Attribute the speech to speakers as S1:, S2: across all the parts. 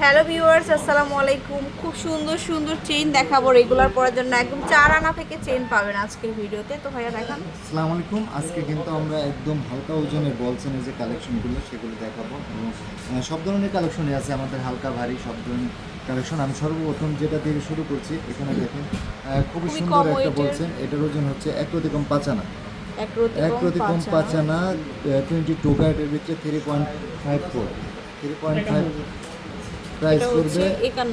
S1: Hello viewers আসসালামু আলাইকুম। খুব সুন্দর সুন্দর চেইন দেখাবো রেগুলার পরার জন্য। একদম চার আনা থেকে চেইন পাবেন আজকের ভিডিওতে। তো ভাইয়া দেখান।
S2: আসসালামু আলাইকুম। আজকে কিন্তু আমরা একদম হালকা ওজনের বলছেনের যে কালেকশনগুলো সেগুলো দেখাবো। এবং সব ধরনের কালেকশনই আছে। আমাদের হালকা ভারী সব ধরনের কালেকশন আমি সর্বপ্রথম যেটা দিয়ে শুরু করছি এখানে দেখেন খুবই সুন্দর একটা। বলছেন। এটার ওজন হচ্ছে এক প্রতিকম পাঁচানা
S1: এক
S2: প্রতিকম পাঁচানা টোয়েন্টি টু কার্টের ভিতরে three point five four three point five price করবে একান্ন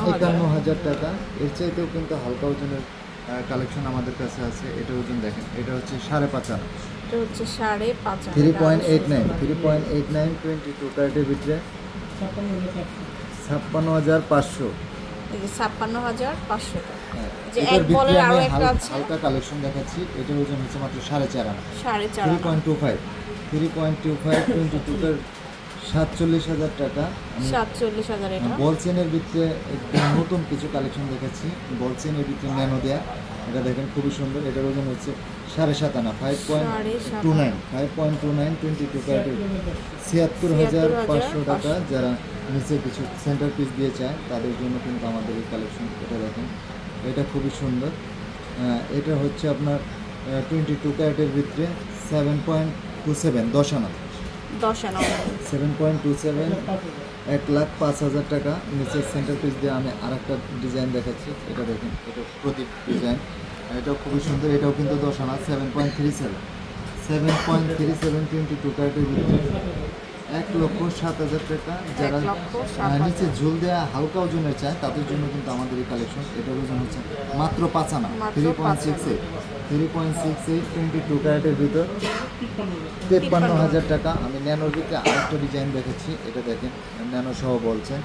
S2: হাজার। টাকা। এর চাইতেও কিন্তু হালকা ওজনের কালেকশন আমাদের কাছে আছে এটা ওজন দেখেন এটা হচ্ছে সাড়ে পাঁচ আনা।
S1: এটা হচ্ছে সাড়ে পাঁচ
S2: three point eight nine three point eight nine twenty two কার্টের ভিতরে ছাপ্পান্ন হাজার পাঁচশো।
S1: ছাপ্পান্ন হাজার পাঁচশো টাকা। যে
S2: এটার
S1: এক
S2: ভিতরে
S1: বলের আরও
S2: আমি
S1: একটা
S2: হাল-
S1: আছে।
S2: হালকা কালেকশন দেখাচ্ছি এটার ওজন হচ্ছে মাত্র সাড়ে চার আনা।
S1: সাড়ে চার
S2: three point two five three point two five twenty two সাতচল্লিশ হাজার টাকা।
S1: সাতচল্লিশ হাজার এটা।
S2: বল চেনের ভিতরে একদম নতুন কিছু কালেকশন দেখাচ্ছি। বল চেনের ভিতরে ন্যানো দেয়া। এটা দেখেন খুবই সুন্দর। এটার ওজন হচ্ছে সাড়ে সাত আনা five point two nine five point two nine twenty two ছিয়াত্তর হাজার পাঁচশো টাকা যারা নিচে কিছু সেন্টার পিস দিয়ে চায় তাদের জন্য কিন্তু আমাদের এই কালেকশন এটা দেখেন। এটা খুবই সুন্দর। এটা হচ্ছে আপনার টোয়েন্টি টু ক্যারেটের ভিতরে সেভেন পয়েন্ট টু সেভেন দশ আনা।
S1: দশ
S2: সেভেন পয়েন্ট টু সেভেন, এক লাখ পাঁচ হাজার টাকা। নিচের সেন্টার পিস দিয়ে আমি আর ডিজাইন দেখাচ্ছি। এটা দেখেন, এটা প্রতীক ডিজাইন এটাও খুবই সুন্দর, এটাও কিন্তু দশ আনা seven point three seven seven point three seven twenty two কার্টের ভিতরে। এক লক্ষ সাত হাজার টাকা যারা। নিচে ঝুল দেওয়া হালকা ওজনের চায় তাদের জন্য কিন্তু আমাদের এই কালেকশন এটার ওজন হচ্ছে মাত্র পাঁচ আনা three point six eight three point six eight twenty two ক্যারেটের ভিতর। তেপ্পান্ন হাজার টাকা আমি ন্যানোর ভিতরে আরেকটা ডিজাইন দেখেছি এটা দেখেন ন্যানো সহ বলছেন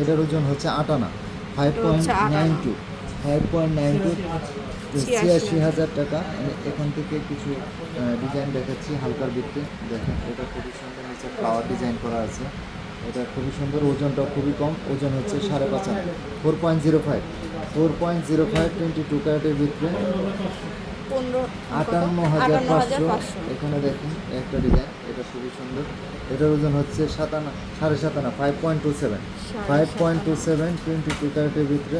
S2: এটার ওজন হচ্ছে আটানা five point nine two five point nine two
S1: ছিয়াশি
S2: হাজার টাকা আমি এখান থেকে কিছু ডিজাইন দেখাচ্ছি হালকার ভিত্তি। দেখেন এটা খুবই সুন্দর নিচে ফ্লাওয়ার ডিজাইন করা আছে। এটা খুবই সুন্দর ওজনটা খুবই কম। ওজন হচ্ছে সাড়ে পাঁচ four point zero five four point zero five twenty two ক্যারেটের ভিতরে আটান্ন হাজার পাঁচশো। এখানে দেখুন একটা ডিজাইন এটা খুবই সুন্দর। এটার ওজন হচ্ছে সাতান্ন সাড়ে সাতান্ন five point two seven five point two seven twenty two ক্যারেটের ভিতরে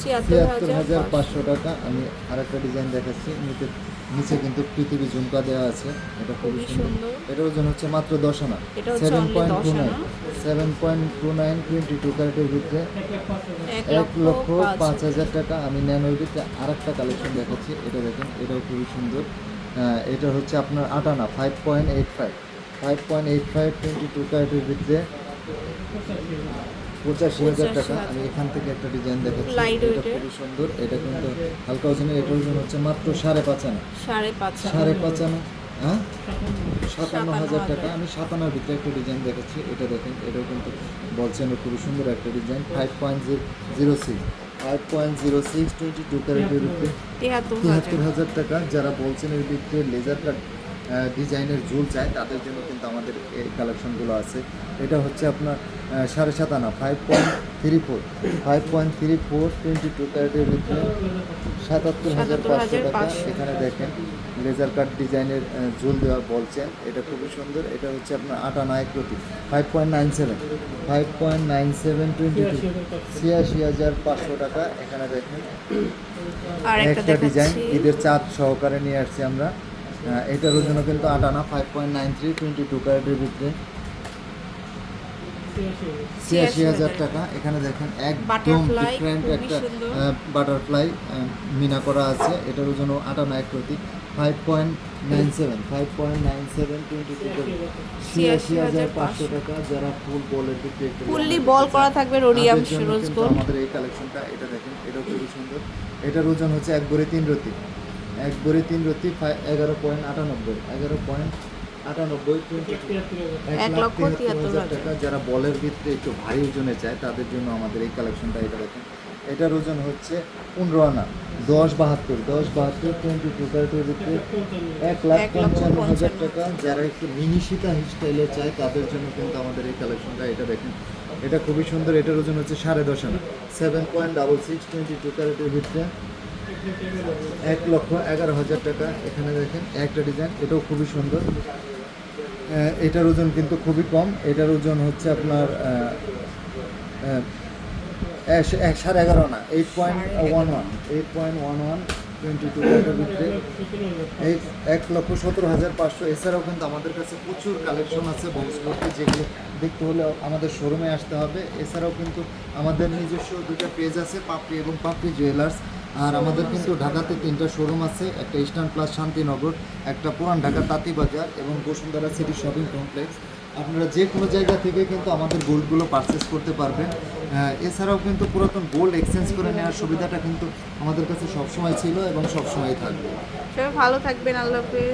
S1: ছিয়াত্তর হাজার পাঁচশো।
S2: টাকা। আমি আরেকটা ডিজাইন দেখাচ্ছি। নিচে নিচে কিন্তু পৃথিবী ঝুমকা দেওয়া আছে। এটা খুবই সুন্দর। এটার ওজন হচ্ছে মাত্র দশ আনা। Seven point two nine seven point two nine twenty two ক্যারেটের ভিতরে
S1: এক
S2: লক্ষ
S1: পাঁচ
S2: হাজার। টাকা। আমি ন্যানোর ভিতরে আর একটা কালেকশন দেখাচ্ছি। এটা দেখেন এটাও খুবই সুন্দর। এটা হচ্ছে আপনার আটানা five point eight five five point eight five twenty two ক্যারেটের ভিতরে পঁচাশি হাজার টাকা। আমি এখান থেকে একটা ডিজাইন দেখাচ্ছি। এটা খুবই সুন্দর। এটা কিন্তু হালকা ওজনের এটার ওজন হচ্ছে মাত্র সাড়ে পাঁচ আনা।
S1: সাড়ে পাঁচ
S2: সাড়ে পাঁচ আনা হ্যাঁ? সাতান্ন হাজার
S1: হাজার।
S2: টাকা। আমি সাতান্নর ভিতরে একটা ডিজাইন দেখাচ্ছি। এটা দেখেন এটাও কিন্তু বলছেন খুবই সুন্দর একটা design five point zero six five point zero six twenty two ক্যারেটের উপরে
S1: তিয়াত্তর
S2: তিয়াত্তর
S1: হাজার
S2: হাজার টাকা যারা বলছেন এর ভিতরে লেজার কাট ডিজাইনের ঝুল চায় তাদের জন্য কিন্তু আমাদের এই কালেকশনগুলো আছে। এটা হচ্ছে আপনার সাড়ে সাত আনা five point three four five point three four twenty two ক্যারেটের ভিতরে সাতাত্তর হাজার পাঁচশো টাকা।
S1: ৭৭,৫০০
S2: এখানে দেখেন লেজার কাট ডিজাইনের ঝুল দেওয়া বলছেন এটা খুবই সুন্দর এটা হচ্ছে আপনার আট আনা এক প্রতি five point nine seven five point nine seven twenty two ছিয়াশি হাজার পাঁচশো টাকা। এখানে দেখেন
S1: একটা
S2: ডিজাইন ঈদের চাঁদ সহকারে নিয়ে আসছি আমরা। এটার ওজন কিন্তু আটানা five point nine three twenty two ক্যারেটের ভিতরে ছিয়াশি হাজার টাকা। এখানে দেখেন একদম ডিফারেন্ট একটা বাটারফ্লাই মিনা করা আছে। এটার ওজন আটানা এক প্রতি। Five point nine seven five point nine seven twenty two ছিয়াশি হাজার পাঁচশো। টাকা যারা ফুল বলের দিকে
S1: ফুললি বল করা থাকবে রোডিয়াম
S2: আমাদের এই কালেকশনটা এটা দেখেন এটাও খুবই সুন্দর। এটার ওজন হচ্ছে এক বড়ি তিন রতি। এক বড়ি তিন রতি এগারো পয়েন্ট আটানব্বই এগারো পয়েন্ট আটানব্বই
S1: এক লক্ষ তিয়াত্তর হাজার।
S2: টাকা যারা বলের ভিতরে একটু ভারী ওজনে চায় তাদের জন্য আমাদের এই কালেকশনটা এটা দেখেন। এটার ওজন হচ্ছে পনেরো আনা দশ বাহাত্তর দশ বাহাত্তর টোয়েন্টি টু ক্যারেটের ভিতরে এক লাখ পঞ্চান্ন। হাজার টাকা যারা একটু মিনিশিতা স্টাইলে চায় তাদের জন্য কিন্তু আমাদের এই কালেকশনটা এটা দেখেন। এটা খুবই সুন্দর এটার ওজন হচ্ছে সাড়ে দশ আনা। Seven point double six twenty two ক্যারেটের ভিতরে এক লক্ষ এগারো হাজার টাকা এখানে দেখেন, একটা ডিজাইন, এটাও খুবই সুন্দর। এটার ওজন কিন্তু খুবই কম। এটার ওজন হচ্ছে আপনার সাড়ে এগারো না eight point one one eight point one one twenty two ভিতরে এই এক লক্ষ সতেরো হাজার পাঁচশো। এছাড়াও কিন্তু আমাদের কাছে প্রচুর কালেকশন আছে বক্স করতে যেগুলো দেখতে হলে আমাদের শোরুমে আসতে হবে। এছাড়াও কিন্তু আমাদের নিজস্ব দুটা পেজ আছে, পাপড়ি এবং পাপড়ি জুয়েলার্স আর আমাদের কিন্তু ঢাকাতে তিনটা শোরুম আছে, একটা ইস্টার্ন প্লাস শান্তিনগর, একটা পুরান ঢাকা তাঁতিবাজার এবং বসুন্ধরা সিটি শপিং কমপ্লেক্স আপনারা যে কোনো জায়গা থেকে কিন্তু আমাদের গোল্ডগুলো পারচেস করতে পারবেন। এছাড়াও কিন্তু পুরাতন গোল্ড এক্সচেঞ্জ করে নেওয়ার সুবিধাটা কিন্তু আমাদের কাছে সবসময় ছিল এবং সবসময় থাকবে।
S1: সবাই ভালো থাকবেন, আল্লাহ হাফেজ।